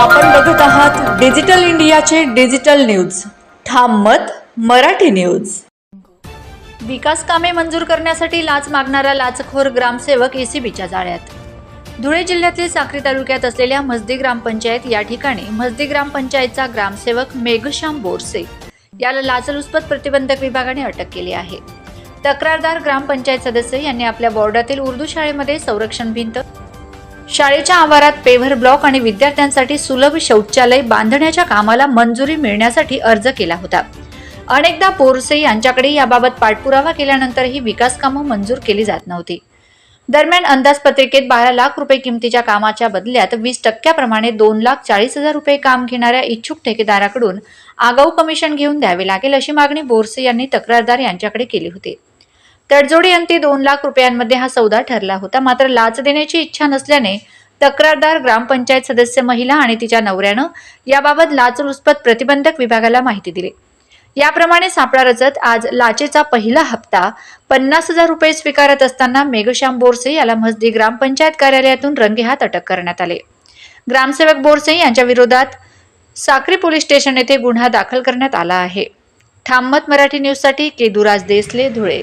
आपण बघत आहात डिजिटल इंडियाचे डिजिटल न्यूज. ठाम मत मराठी न्यूज. विकास कामे मंजूर करण्यासाठी लाच मागणारा लाचखोर ग्रामसेवक एसीबीच्या जाळ्यात. धुळे जिल्ह्यातील साक्री तालुक्यात असलेल्या मस्दी ग्रामपंचायत या ठिकाणी मस्दी ग्रामपंचायतचा ग्रामसेवक मेघश्याम बोरसे याला लाचलुचपत प्रतिबंधक विभागाने अटक केली आहे. तक्रारदार ग्रामपंचायत सदस्य यांनी आपल्या वॉर्डातील उर्दू शाळेमध्ये संरक्षण भिंत शाळेच्या आवारात पेव्हर ब्लॉक आणि विद्यार्थ्यांसाठी सुलभ शौचालय बांधण्याच्या कामाला मंजुरी मिळण्यासाठी अर्ज केला होता. अनेकदा पोरसे यांच्याकडे याबाबत पाठपुरावा केल्यानंतरही विकास कामं मंजूर केली जात नव्हती. दरम्यान अंदाजपत्रिकेत बारा लाख रुपये किमतीच्या कामाच्या बदल्यात वीस टक्क्याप्रमाणे दोन लाख चाळीस हजार रुपये काम घेणाऱ्या इच्छुक ठेकेदाराकडून आगाऊ कमिशन घेऊन द्यावे लागेल अशी मागणी बोरसे यांनी तक्रारदार यांच्याकडे केली होती. तडजोडी अंती दोन लाख रुपयांमध्ये हा सौदा ठरला होता. मात्र लाच देण्याची इच्छा नसल्याने तक्रारदार ग्रामपंचायत सदस्य महिला आणि तिच्या नवऱ्यानं याबाबत लाचलुचपत प्रतिबंधक विभागाला माहिती दिली. याप्रमाणे सापळा रचत आज लाचेचा पहिला हप्ता पन्नास हजार रुपये स्वीकारत असताना मेघश्याम बोरसे याला मसदी ग्रामपंचायत कार्यालयातून रंगेहात अटक करण्यात आले. ग्रामसेवक बोरसे यांच्या विरोधात साक्री पोलीस स्टेशन येथे गुन्हा दाखल करण्यात आला आहे. ठाममत मराठी न्यूजसाठी केदुराज देसले धुळे.